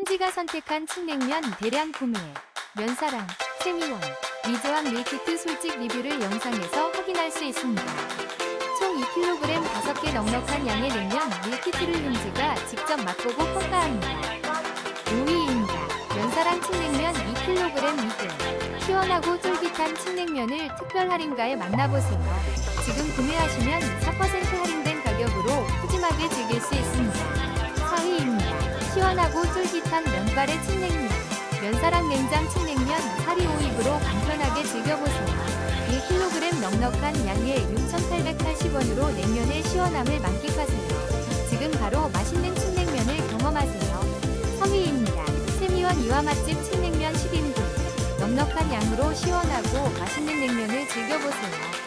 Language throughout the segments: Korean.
홈지가 선택한 칡냉면 대량 구매, 면사랑, 세미원, 위조한 밀키트 솔직 리뷰를 영상에서 확인할 수 있습니다. 총 2kg 5개 넉넉한 양의 냉면 밀키트를 홈지가 직접 맛보고 평가합니다. 5위입니다. 면사랑 칡냉면 2kg 미들. 시원하고 쫄깃한 칡냉면을 특별 할인가에 만나보세요. 지금 구매하시면 4% 할인된 가격으로 푸짐하게 즐길 수 있습니다. 4위입니다. 시원하고 쫄깃한 면발의 칡냉면. 면사랑 냉장 칡냉면 사리 5입으로 간편하게 즐겨보세요. 1kg 넉넉한 양의 6,880원으로 냉면의 시원함을 만끽하세요. 지금 바로 맛있는 칡냉면을 경험하세요. 3위입니다. 세미원 이화 맛집 칡냉면 10인분. 넉넉한 양으로 시원하고 맛있는 냉면을 즐겨보세요.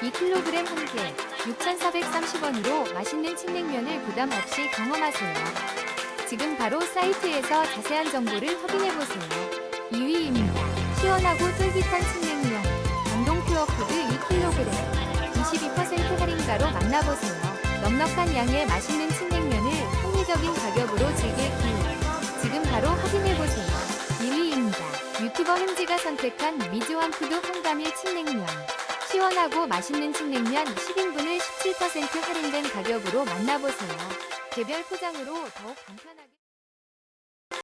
2kg 한 개, 6,430원으로 맛있는 칡냉면을 부담 없이 경험하세요. 지금 바로 사이트에서 자세한 정보를 확인해보세요. 2위입니다. 시원하고 쫄깃한 칡냉면. 강동 퓨어 푸드 2kg. 22% 할인가로 만나보세요. 넉넉한 양의 맛있는 칡냉면을 합리적인 가격으로 즐길 기회. 지금 바로 확인해보세요. 1위입니다. 유튜버 흠지가 선택한 미즈원 푸드 한가밀 칡냉면. 시원하고 맛있는 칡냉면 10인분을 17% 할인된 가격으로 만나보세요. 개별 포장으로 더욱 간편하게